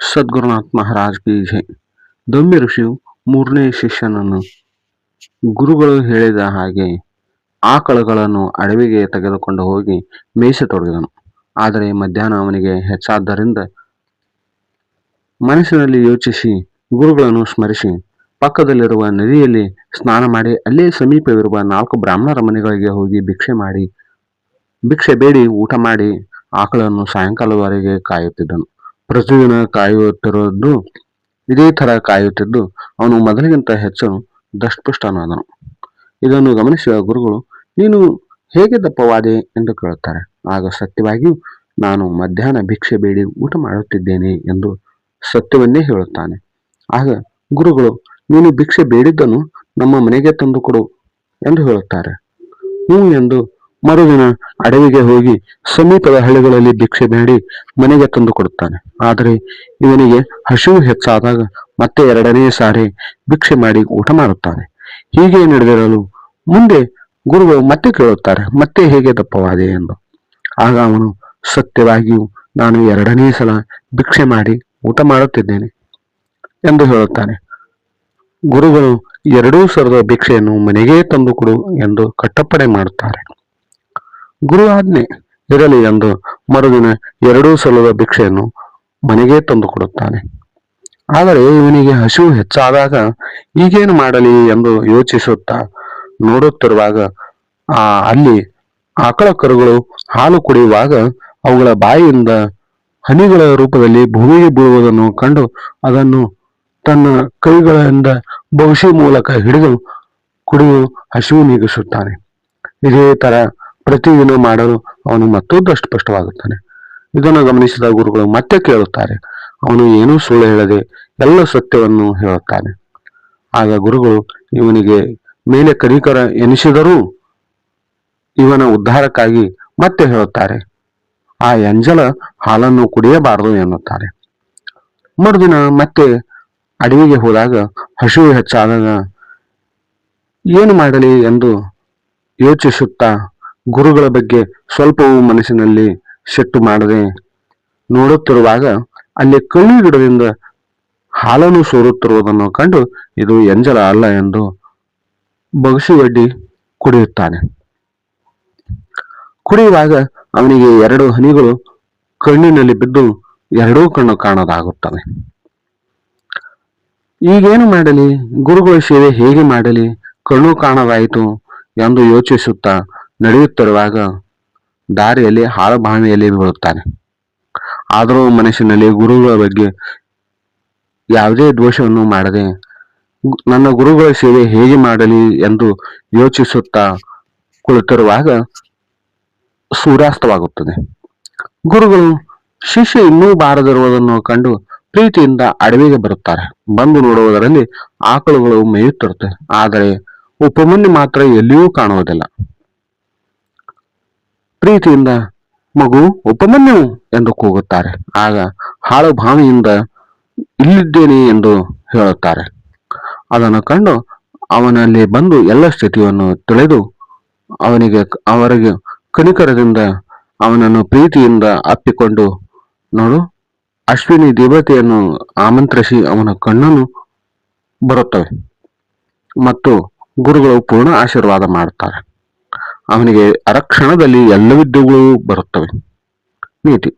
ಸದ್ಗುರುನಾಥ್ ಮಹಾರಾಜ್ ಕಿ ಜೈ. ಋಷಿಯು ಮೂರನೇ ಶಿಷ್ಯನನ್ನು ಗುರುಗಳು ಹೇಳಿದ ಹಾಗೆ ಆಕಳುಗಳನ್ನು ಅಡವಿಗೆ ತೆಗೆದುಕೊಂಡು ಹೋಗಿ ಮೇಯಿಸತೊಡಗಿದನು ಆದರೆ ಮಧ್ಯಾಹ್ನ ಅವನಿಗೆ ಹೆಚ್ಚಾದ್ದರಿಂದ ಮನಸ್ಸಿನಲ್ಲಿ ಯೋಚಿಸಿ ಗುರುಗಳನ್ನು ಸ್ಮರಿಸಿ ಪಕ್ಕದಲ್ಲಿರುವ ನದಿಯಲ್ಲಿ ಸ್ನಾನ ಮಾಡಿ ಅಲ್ಲೇ ಸಮೀಪವಿರುವ ನಾಲ್ಕು ಬ್ರಾಹ್ಮಣರ ಮನೆಗಳಿಗೆ ಹೋಗಿ ಭಿಕ್ಷೆ ಮಾಡಿ, ಭಿಕ್ಷೆ ಬೇಡಿ, ಊಟ ಮಾಡಿ ಆಕಳನ್ನು ಸಾಯಂಕಾಲದವರೆಗೆ ಕಾಯುತ್ತಿದ್ದನು. ಪ್ರತಿದಿನ ಕಾಯುತ್ತಿರುವುದು, ಇದೇ ತರ ಕಾಯುತ್ತಿದ್ದು, ಅವನು ಮೊದಲಿಗಿಂತ ಹೆಚ್ಚು ದಷ್ಟಪುಷ್ಟನಾದನು. ಇದನ್ನು ಗಮನಿಸಿದ ಗುರುಗಳು, ನೀನು ಹೇಗೆ ದಪ್ಪವಾದೆ ಎಂದು ಕೇಳುತ್ತಾರೆ. ಆಗ ಸತ್ಯವಾಗಿಯೂ, ನಾನು ಮಧ್ಯಾಹ್ನ ಭಿಕ್ಷೆ ಬೇಡಿ ಊಟ ಮಾಡುತ್ತಿದ್ದೇನೆ ಎಂದು ಸತ್ಯವನ್ನೇ ಹೇಳುತ್ತಾನೆ. ಆಗ ಗುರುಗಳು, ನೀನು ಭಿಕ್ಷೆ ಬೇಡಿದ್ದನ್ನು ನಮ್ಮ ಮನೆಗೆ ತಂದು ಕೊಡು ಎಂದು ಹೇಳುತ್ತಾರೆ. ಹ್ಞೂ ಎಂದು ಮರುದಿನ ಅಡವಿಗೆ ಹೋಗಿ ಸಮೀಪದ ಹಳ್ಳಿಗಳಲ್ಲಿ ಭಿಕ್ಷೆ ಬೇಡಿ ಮನೆಗೆ ತಂದು ಕೊಡುತ್ತಾನೆ. ಆದರೆ ಇವನಿಗೆ ಹಸಿವು ಹೆಚ್ಚಾದಾಗ ಮತ್ತೆ ಎರಡನೇ ಸಾರಿ ಭಿಕ್ಷೆ ಮಾಡಿ ಊಟ ಮಾಡುತ್ತಾನೆ. ಹೀಗೆ ನಡೆದಿರಲು ಮುಂದೆ ಗುರುಗಳು ಮತ್ತೆ ಕೇಳುತ್ತಾರೆ, ಮತ್ತೆ ಹೇಗೆ ದಪ್ಪವಾದೆ? ಎಂದು. ಆಗ ಅವನು, ಸತ್ಯವಾಗಿಯೂ ನಾನು ಎರಡನೇ ಸಲ ಭಿಕ್ಷೆ ಮಾಡಿ ಊಟ ಮಾಡುತ್ತಿದ್ದೇನೆ ಎಂದು ಹೇಳುತ್ತಾನೆ. ಗುರುಗಳು, ಎರಡೂ ಸರದ ಭಿಕ್ಷೆಯನ್ನು ಮನೆಗೆ ತಂದು ಕೊಡು ಎಂದು ಕಟ್ಟಪ್ಪಣೆ ಮಾಡುತ್ತಾರೆ. ಗುರು ಆಜ್ಞೆ. ಇರಲಿ ಎಂದು ಮರುದಿನ ಎರಡೂ ಸಲದ ಭಿಕ್ಷೆಯನ್ನು ಮನೆಗೆ ತಂದು ಕೊಡುತ್ತಾನೆ. ಆದರೆ ಇವನಿಗೆ ಹಸಿವು ಹೆಚ್ಚಾದಾಗ ಈಗೇನು ಮಾಡಲಿ ಎಂದು ಯೋಚಿಸುತ್ತಾ ನೋಡುತ್ತಿರುವಾಗ, ಆ, ಅಲ್ಲಿ ಆಕಳ ಕರುಗಳು ಹಾಲು ಕುಡಿಯುವಾಗ ಅವುಗಳ ಬಾಯಿಯಿಂದ ಹನಿಗಳ ರೂಪದಲ್ಲಿ ಭೂಮಿಗೆ ಬೀಳುವುದನ್ನು ಕಂಡು ಅದನ್ನು ತನ್ನ ಕೈಗಳಿಂದ ಬಹುಶಿ ಮೂಲಕ ಹಿಡಿದು ಕುಡಿದು ಹಸಿವು ನೀಗಿಸುತ್ತಾನೆ. ಇದೇ ತರ ಪ್ರತಿದಿನ ಮಾಡಲು ಅವನು ಮತ್ತೊಂದು ಸ್ಪಷ್ಟವಾಗುತ್ತಾನೆ ಇದನ್ನು ಗಮನಿಸಿದ ಗುರುಗಳು ಮತ್ತೆ ಕೇಳುತ್ತಾರೆ, ಅವನು ಏನೂ ಸುಳ್ಳು ಹೇಳದೆ ಎಲ್ಲ ಸತ್ಯವನ್ನು ಹೇಳುತ್ತಾನೆ. ಆಗ ಗುರುಗಳು, ಇವನಿಗೆ ಮೇಲೆ ಕನಿಕರ ಎನಿಸಿದರೂ ಇವನ ಉದ್ಧಾರಕ್ಕಾಗಿ ಮತ್ತೆ ಹೇಳುತ್ತಾರೆ, ಆ ಎಂಜಲ ಹಾಲನ್ನು ಕುಡಿಯಬಾರದು ಎನ್ನುತ್ತಾರೆ. ಮರುದಿನ ಮತ್ತೆ ಅಡವಿಗೆ ಹೋದಾಗ ಹಸಿವು ಹೆಚ್ಚಾದಾಗ ಏನು ಮಾಡಲಿ ಎಂದು ಯೋಚಿಸುತ್ತಾ ಗುರುಗಳ ಬಗ್ಗೆ ಸ್ವಲ್ಪವೂ ಮನಸ್ಸಿನಲ್ಲಿ ಶೆಟ್ಟು ಮಾಡದೆ ನೋಡುತ್ತಿರುವಾಗ ಅಲ್ಲಿ ಕಳ್ಳಿ ಗಿಡದಿಂದ ಹಾಲನ್ನು ಸೋರುತ್ತಿರುವುದನ್ನು ಕಂಡು ಇದು ಎಂಜಲ ಅಲ್ಲ ಎಂದು ಬಗಸಿ ಒಡ್ಡಿ ಕುಡಿಯುತ್ತಾನೆ. ಕುಡಿಯುವಾಗ ಅವನಿಗೆ ಎರಡು ಹನಿಗಳು ಕಣ್ಣಿನಲ್ಲಿ ಬಿದ್ದು ಎರಡೂ ಕಣ್ಣು ಕಾಣದಾಗುತ್ತವೆ. ಈಗೇನು ಮಾಡಲಿ? ಗುರುಗಳ ಸೇವೆ ಹೇಗೆ ಮಾಡಲಿ? ಕಣ್ಣು ಕಾಣದಾಯಿತು ಎಂದು ಯೋಚಿಸುತ್ತಾ ನಡೆಯುತ್ತಿರುವಾಗ ದಾರಿಯಲ್ಲಿ ಬಾವಿಯಲ್ಲಿ ಬೀಳುತ್ತಾನೆ. ಆದರೂ ಮನಸ್ಸಿನಲ್ಲಿ ಗುರುಗಳ ಬಗ್ಗೆ ಯಾವುದೇ ದೋಷವನ್ನು ಮಾಡದೆ, ನನ್ನ ಗುರುಗಳ ಸೇವೆ ಹೇಗೆ ಮಾಡಲಿ ಎಂದು ಯೋಚಿಸುತ್ತಾ ಕುಳಿತಿರುವಾಗ ಸೂರ್ಯಾಸ್ತವಾಗುತ್ತದೆ. ಗುರುಗಳು ಶಿಷ್ಯ ಇನ್ನೂ ಬಾರದಿರುವುದನ್ನು ಕಂಡು ಪ್ರೀತಿಯಿಂದ ಅಡವಿಗೆ ಬರುತ್ತಾರೆ. ಬಂದು ನೋಡುವುದರಲ್ಲಿ ಆಕಳುಗಳು ಮೇಯುತ್ತಿರುತ್ತೆ ಆದರೆ ಉಪಮನ್ಯು ಮಾತ್ರ ಎಲ್ಲಿಯೂ ಕಾಣುವುದಿಲ್ಲ. ಪ್ರೀತಿಯಿಂದ ಮಗು ಉಪಮನ್ಯು ಎಂದು ಕೂಗುತ್ತಾರೆ. ಆಗ ಹಾಳು ಭಾವಿಯಿಂದ ಇಲ್ಲಿದ್ದೇನೆ ಎಂದು ಹೇಳುತ್ತಾರೆ. ಅದನ್ನು ಕಂಡು ಅವನಲ್ಲಿ ಬಂದು ಎಲ್ಲ ಸ್ಥಿತಿಯನ್ನು ತಿಳಿದು ಅವನಿಗೆ ಅವರಿಗೆ ಕನಿಕರದಿಂದ ಅವನನ್ನು ಪ್ರೀತಿಯಿಂದ ಅಪ್ಪಿಕೊಂಡು, ನೋಡು, ಅಶ್ವಿನಿ ದೇವತೆಯನ್ನು ಆಮಂತ್ರಿಸಿ ಅವನ ಕಣ್ಣನ್ನು ಬರುತ್ತವೆ ಮತ್ತು ಗುರುಗಳು ಪೂರ್ಣ ಆಶೀರ್ವಾದ ಮಾಡುತ್ತಾರೆ. ಅವನಿಗೆ ಅರಕ್ಷಣದಲ್ಲಿ ಎಲ್ಲ ವಿದ್ಯೆಗಳು ಬರುತ್ತವೆ. ನೀತಿ.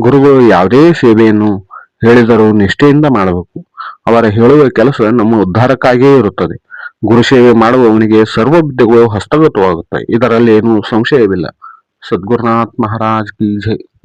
ಗುರುಗಳು ಯಾವುದೇ ಸೇವೆಯನ್ನು ಹೇಳಿದರೂ ನಿಷ್ಠೆಯಿಂದ ಮಾಡಬೇಕು. ಅವರ ಹೇಳುವ ಕೆಲಸ ನಮ್ಮ ಉದ್ಧಾರಕ್ಕಾಗಿಯೇ ಇರುತ್ತದೆ. ಗುರು ಸೇವೆ ಮಾಡುವವನಿಗೆ ಸರ್ವ ವಿದ್ಯೆಗಳು ಹಸ್ತಗತವಾಗುತ್ತವೆ. ಇದರಲ್ಲಿ ಏನೂ ಸಂಶಯವಿಲ್ಲ. ಸದ್ಗುರುನಾಥ್ ಮಹಾರಾಜ್ ಕಿ ಜೈ.